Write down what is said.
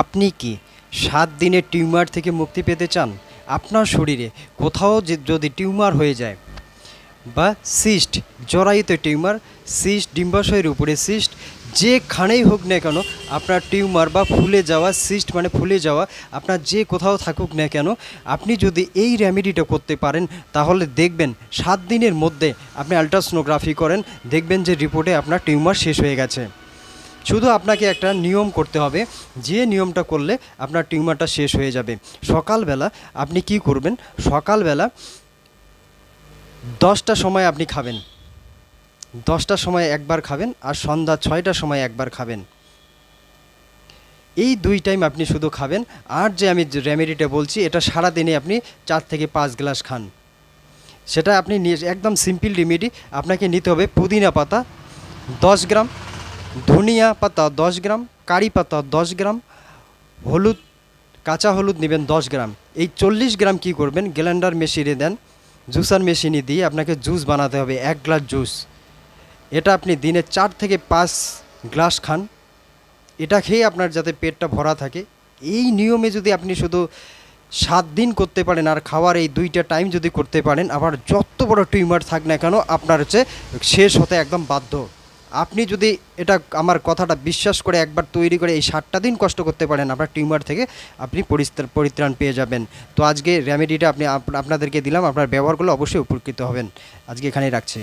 আপনি কি সাত দিনের টিউমার থেকে মুক্তি পেতে চান? আপনার শরীরে কোথাও যদি টিউমার হয়ে যায় বা সিস্ট, জরায়ুতে টিউমার, সিস্ট, ডিম্বাশয়ের উপরে সিস্ট যেখানেই হোক না কেন আপনার টিউমার বা ফুলে যাওয়া সিস্ট মানে ফুলে যাওয়া আপনার যে কোথাও থাকুক না কেন, আপনি যদি এই রেমেডিটা করতে পারেন তাহলে দেখবেন সাত দিনের মধ্যে আপনি আলট্রাসোনোগ্রাফি করেন, দেখবেন যে রিপোর্টে আপনার টিউমার শেষ হয়ে গেছে। শুধু আপনাকে একটা নিয়ম করতে হবে, যে নিয়মটা করলে আপনার টিউমারটা শেষ হয়ে যাবে। সকালবেলা আপনি কি করবেন? সকালবেলা দশটা সময় আপনি খাবেন। দশটার সময় একবার খাবেন আর সন্ধ্যা ছয়টার সময় একবার খাবেন। এই দুই টাইম আপনি শুধু খাবেন। আর যে আমি রেমেডিটা বলছি, এটা সারা দিনে আপনি চার থেকে পাঁচ গ্লাস খান। সেটা আপনি একদম সিম্পল রেমেডি, আপনাকে নিতে হবে পুদিনা পাতা, দশ গ্রাম ধনিয়া পাতা দশ গ্রাম, কারি পাতা দশ গ্রাম, হলুদ, কাঁচা হলুদ নেবেন দশ গ্রাম। এই চল্লিশ গ্রাম কি করবেন? গ্যালেন্ডার মেশিনে দেন, জুসার মেশিনে দিয়ে আপনাকে জুস বানাতে হবে, এক গ্লাস জুস। এটা আপনি দিনে চার থেকে পাঁচ গ্লাস খান। এটা খেয়ে আপনার যাতে পেটটা ভরা থাকে। এই নিয়মে যদি আপনি শুধু সাত দিন করতে পারেন আর খাওয়ার এই দুইটা টাইম যদি করতে পারেন, আবার যত বড় টিউমার থাক না কেন, আপনার হচ্ছে শেষ হতে একদম বাধ্য। আপনি যদি এটা আমার কথাটা বিশ্বাস করে একবার তৈরি করে এই সাতটা দিন কষ্ট করতে পারেন আপনার টিউমার থেকে, আপনি পরিত্রাণ পেয়ে যাবেন। তো আজকে রেমেডিটা আপনি আপ- আপনাদেরকে দিলাম, আপনার ব্যবহার করলে অবশ্যই উপকৃত হবেন। আজকে এখানেই রাখছি।